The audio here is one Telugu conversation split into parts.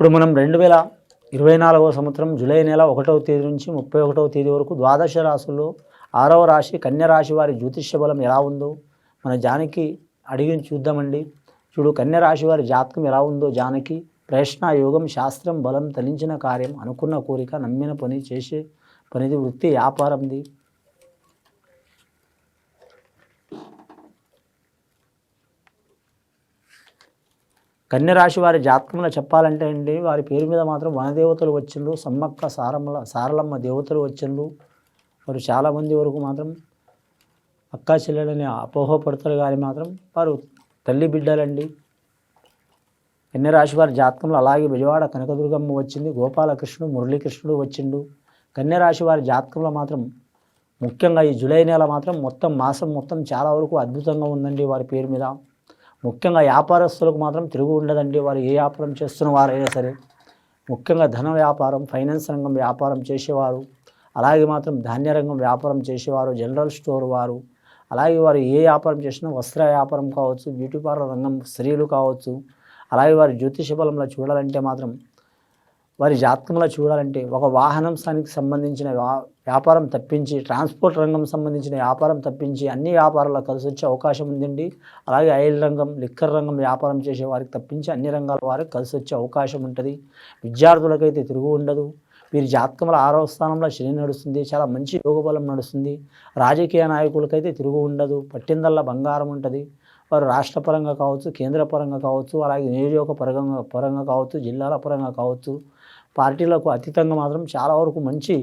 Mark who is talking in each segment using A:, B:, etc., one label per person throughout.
A: ఇప్పుడు మనం రెండు వేల ఇరవై నాలుగవ సంవత్సరం జూలై నెల ఒకటవ తేదీ నుంచి ముప్పై ఒకటవ తేదీ వరకు ద్వాదశ రాశుల్లో ఆరవ రాశి కన్య రాశి వారి జ్యోతిష్య బలం ఎలా ఉందో మన జానకి అడిగి చూద్దామండి. చూడు కన్య రాశి వారి జాతకం ఎలా ఉందో జానకి ప్రశ్న యోగం శాస్త్రం బలం తలించిన కార్యం అనుకున్న కోరిక నమ్మిన పని చేసే పనిది వృత్తి వ్యాపారంది. కన్యరాశి వారి జాతకంలో చెప్పాలంటే అండి వారి పేరు మీద మాత్రం వనదేవతలు వచ్చిండ్రు సమ్మక్క సారమ్మ సారలమ్మ దేవతలు వచ్చిండ్రు. వారు చాలామంది వరకు మాత్రం అక్కా చెల్లెలని అపోహపడతారు కానీ మాత్రం వారు తల్లి బిడ్డలండి. కన్యరాశి వారి జాతకంలో అలాగే విజయవాడ కనకదుర్గమ్మ వచ్చింది గోపాలకృష్ణుడు మురళీకృష్ణుడు వచ్చిండు. కన్యరాశి వారి జాతకంలో మాత్రం ముఖ్యంగా ఈ జూలై నెల మాత్రం మొత్తం మాసం మొత్తం చాలా వరకు అద్భుతంగా ఉందండి వారి పేరు మీద. ముఖ్యంగా వ్యాపారస్తులకు మాత్రం తిరుగు ఉండదండి. వారు ఏ వ్యాపారం చేస్తున్న వారైనా సరే ముఖ్యంగా ధన వ్యాపారం ఫైనాన్స్ రంగం వ్యాపారం చేసేవారు అలాగే మాత్రం ధాన్య రంగం వ్యాపారం చేసేవారు జనరల్ స్టోర్ వారు అలాగే వారు ఏ వ్యాపారం చేసినా వస్త్ర వ్యాపారం కావచ్చు బ్యూటీ పార్లర్ రంగం స్త్రీలు కావచ్చు అలాగే వారి జ్యోతిష బలంలో చూడాలంటే మాత్రం వారి జాతకంలో చూడాలంటే ఒక వాహనం స్థానికి సంబంధించిన వ్యా- వ్యాపారం తప్పించి ట్రాన్స్పోర్ట్ రంగం సంబంధించిన వ్యాపారం తప్పించి అన్ని వ్యాపారాల్లో కలిసి వచ్చే అవకాశం ఉందండి. అలాగే ఆయిల్ రంగం లిక్కర్ రంగం వ్యాపారం చేసే వారికి తప్పించి అన్ని రంగాల వారికి కలిసి వచ్చే అవకాశం ఉంటుంది. విద్యార్థులకైతే తిరుగు ఉండదు. వీరి జాతకంలో ఆరవ స్థానంలో శని నడుస్తుంది. చాలా మంచి యోగబలం నడుస్తుంది. రాజకీయ నాయకులకైతే తిరుగు ఉండదు. పట్టిందల్లా బంగారం ఉంటుంది. వారు రాష్ట్ర పరంగా కావచ్చు కేంద్ర పరంగా కావచ్చు అలాగే నియోజక పరంగా పరంగా కావచ్చు జిల్లాల పరంగా కావచ్చు పార్టీలకు అతీతంగా మాత్రం చాలా వరకు మంచి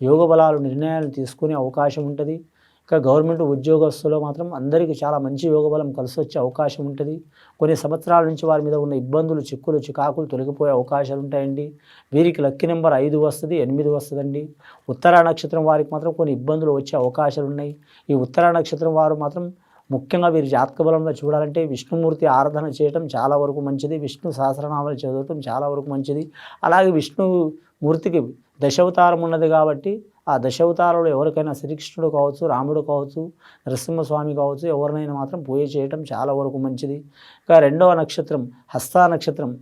A: యోగ బలాలు నిర్ణయాలు తీసుకునే అవకాశం ఉంటుంది. ఇంకా గవర్నమెంట్ ఉద్యోగస్తులు మాత్రం అందరికీ చాలా మంచి యోగబలం కలిసి వచ్చే అవకాశం ఉంటుంది. కొన్ని సంవత్సరాల నుంచి వారి మీద ఉన్న ఇబ్బందులు చిక్కులు చికాకులు తొలగిపోయే అవకాశాలు ఉంటాయండి. వీరికి లక్కీ నెంబర్ ఐదు వస్తుంది ఎనిమిది వస్తుందండి. ఉత్తరా నక్షత్రం వారికి మాత్రం కొన్ని ఇబ్బందులు వచ్చే అవకాశాలు ఉన్నాయి. ఈ ఉత్తరా నక్షత్రం వారు మాత్రం ముఖ్యంగా వీరి జాతక బలంలో చూడాలంటే విష్ణుమూర్తి ఆరాధన చేయటం చాలా వరకు మంచిది. విష్ణు సహస్రనామాలు చదవటం చాలా వరకు మంచిది. అలాగే విష్ణుమూర్తికి దశావతారం ఉన్నది కాబట్టి ఆ దశావతారంలో ఎవరికైనా శ్రీకృష్ణుడు కావచ్చు రాముడు కావచ్చు నరసింహస్వామి కావచ్చు ఎవరినైనా మాత్రం పూజ చేయటం చాలా వరకు మంచిది. ఇక రెండవ నక్షత్రం హస్తా నక్షత్రం.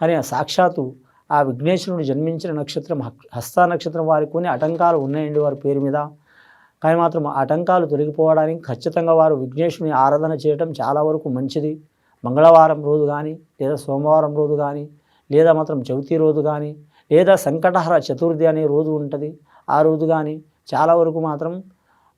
A: కానీ సాక్షాత్తు ఆ విఘ్నేశ్వరుడు జన్మించిన నక్షత్రం హస్తా నక్షత్రం వారికి కొన్ని ఆటంకాలు ఉన్నాయండి వారి పేరు మీద. కానీ మాత్రం ఆటంకాలు తొలగిపోవడానికి ఖచ్చితంగా వారు విఘ్నేశ్వరుని ఆరాధన చేయటం చాలా వరకు మంచిది. మంగళవారం రోజు కానీ లేదా సోమవారం రోజు కానీ లేదా మాత్రం చవితి రోజు కానీ లేదా సంకటహర చతుర్థి అనే రోజు ఉంటుంది. ఆ రోజు కానీ చాలా వరకు మాత్రం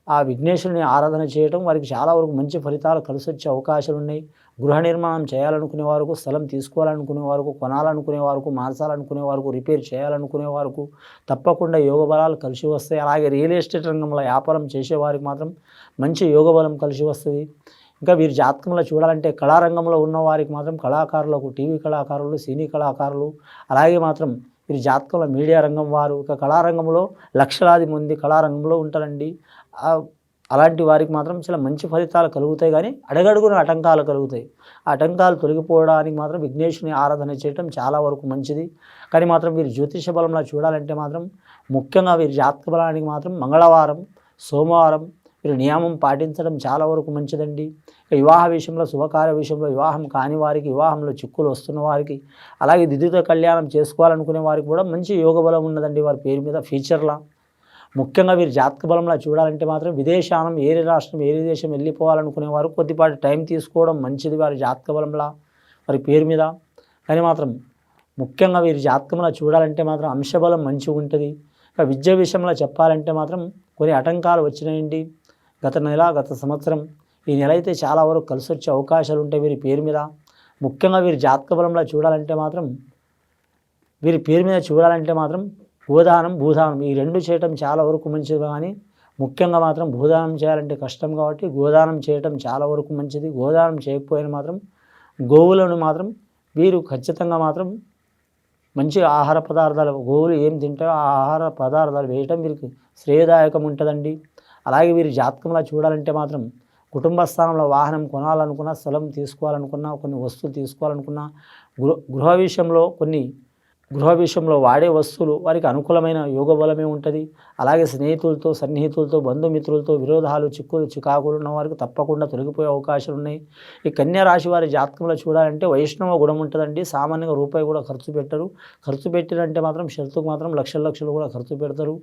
A: ఆ విఘ్నేశ్వరుని ఆరాధన చేయటం వారికి చాలా వరకు మంచి ఫలితాలు కలిసి వచ్చే అవకాశాలు ఉన్నాయి గృహ నిర్మాణం చేయాలనుకునే వారికి స్థలం తీసుకోవాలనుకునే వారికి కొనాలనుకునే వారికి మార్చాలనుకునే వారికి రిపేర్ చేయాలనుకునే వారికి తప్పకుండా యోగ బలాలు కలిసి వస్తాయి. అలాగే రియల్ ఎస్టేట్ రంగంలో వ్యాపారం చేసేవారికి మాత్రం మంచి యోగ బలం కలిసి వస్తుంది. ఇంకా వీరి జాతకంలో చూడాలంటే కళారంగంలో ఉన్న వారికి మాత్రం కళాకారులకు టీవీ కళాకారులు సినీ కళాకారులు అలాగే మాత్రం వీరి జాతకంలో మీడియా రంగం వారు. ఇక కళారంగంలో లక్షలాది మంది కళారంగంలో ఉంటారండి. అలాంటి వారికి మాత్రం చాలా మంచి ఫలితాలు కలుగుతాయి కానీ అడగడుగున ఆటంకాలు కలుగుతాయి. ఆ ఆటంకాలు తొలగిపోవడానికి మాత్రం విఘ్నేశ్వరుని ఆరాధన చేయటం చాలా వరకు మంచిది. కానీ మాత్రం వీరి జ్యోతిష బలంలో చూడాలంటే మాత్రం ముఖ్యంగా వీరి జాతక బలానికి మాత్రం మంగళవారం సోమవారం వీరు నియమం పాటించడం చాలా వరకు మంచిదండి. ఇక వివాహ విషయంలో శుభకార్య విషయంలో వివాహం కాని వారికి వివాహంలో చిక్కులు వస్తున్న వారికి అలాగే దిద్దుతో కళ్యాణం చేసుకోవాలనుకునే వారికి కూడా మంచి యోగ బలం ఉన్నదండి వారి పేరు మీద ఫ్యూచర్లా. ముఖ్యంగా వీరి జాతక బలంలో చూడాలంటే మాత్రం విదేశానం ఏరే రాష్ట్రం ఏరే దేశం వెళ్ళిపోవాలనుకునే వారు కొద్దిపాటి టైం తీసుకోవడం మంచిది వారి జాతక బలంలో వారి పేరు మీద. కానీ మాత్రం ముఖ్యంగా వీరి జాతకంలో చూడాలంటే మాత్రం అంశబలం మంచిగా ఉంటుంది. ఇక విద్య విషయంలో చెప్పాలంటే మాత్రం కొన్ని ఆటంకాలు వచ్చినాయండి. గత నెల గత సంవత్సరం ఈ నెల అయితే చాలా వరకు కలిసి వచ్చే అవకాశాలు ఉంటాయి వీరి పేరు మీద. ముఖ్యంగా వీరి జాతక బలంలో చూడాలంటే మాత్రం వీరి పేరు మీద చూడాలంటే మాత్రం గోదానం భూదానం ఈ రెండు చేయటం చాలా వరకు మంచిది కానీ ముఖ్యంగా మాత్రం భూదానం చేయాలంటే కష్టం కాబట్టి గోదానం చేయటం చాలా వరకు మంచిది. గోదానం చేయకపోయినా మాత్రం గోవులను మాత్రం వీరు ఖచ్చితంగా మాత్రం మంచి ఆహార పదార్థాలు గోవులు ఏం తింటాయో ఆ ఆహార పదార్థాలు వేయటం వీరికి శ్రేయదాయకం ఉంటుందండి. అలాగే వీరి జాతకంలో చూడాలంటే మాత్రం కుటుంబ స్థానంలో వాహనం కొనాలనుకున్నా స్థలం తీసుకోవాలనుకున్నా కొన్ని వస్తువులు తీసుకోవాలనుకున్నా గృహ గృహ విషయంలో కొన్ని గృహ విషయంలో వాడే వస్తువులు వారికి అనుకూలమైన యోగ బలమే ఉంటుంది. అలాగే స్నేహితులతో సన్నిహితులతో బంధుమిత్రులతో విరోధాలు చిక్కులు చికాకులు ఉన్న వారికి తప్పకుండా తొలగిపోయే అవకాశాలు ఉన్నాయి. ఈ కన్యా రాశి వారి జాతకంలో చూడాలంటే వైష్ణవ గుణం ఉంటుందండి. సామాన్యంగా రూపాయి కూడా ఖర్చు పెట్టరు. ఖర్చు పెట్టినంటే మాత్రం షరతుకు మాత్రం లక్షల లక్షలు కూడా ఖర్చు పెడతారు.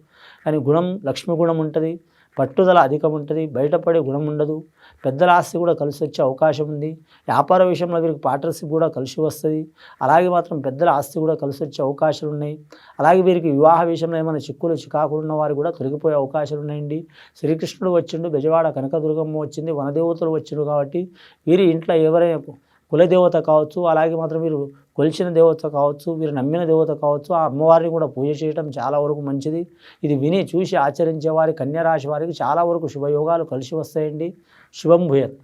A: కానీ గుణం లక్ష్మి గుణం ఉంటుంది. పట్టుదల అధికం ఉంటుంది బయటపడే గుణం ఉండదు పెద్దల ఆస్తి కూడా కలిసి వచ్చే అవకాశం ఉంది వ్యాపార విషయంలో వీరికి పార్ట్నర్షిప్ కూడా కలిసి వస్తుంది అలాగే మాత్రం పెద్దల ఆస్తి కూడా కలిసి వచ్చే అవకాశాలు ఉన్నాయి అలాగే వీరికి వివాహ విషయంలో ఏమైనా చిక్కులు చికాకులు ఉన్న వారు కూడా తొలగిపోయే అవకాశాలు ఉన్నాయండి శ్రీకృష్ణుడు వచ్చిండు బెజవాడ కనకదుర్గమ్మ వచ్చింది వనదేవతలు వచ్చిండు కాబట్టి వీరి ఇంట్లో ఎవరైనా కులదేవత కావచ్చు అలాగే మాత్రం వీరు కొలిచిన దేవత కావచ్చు వీరు నమ్మిన దేవత కావచ్చు ఆ అమ్మవారిని కూడా పూజ చేయడం చాలా వరకు మంచిది. ఇది విని చూసి ఆచరించే వారి కన్యరాశి వారికి చాలా వరకు శుభయోగాలు కలిసి వస్తాయండి. శుభం భూయత్.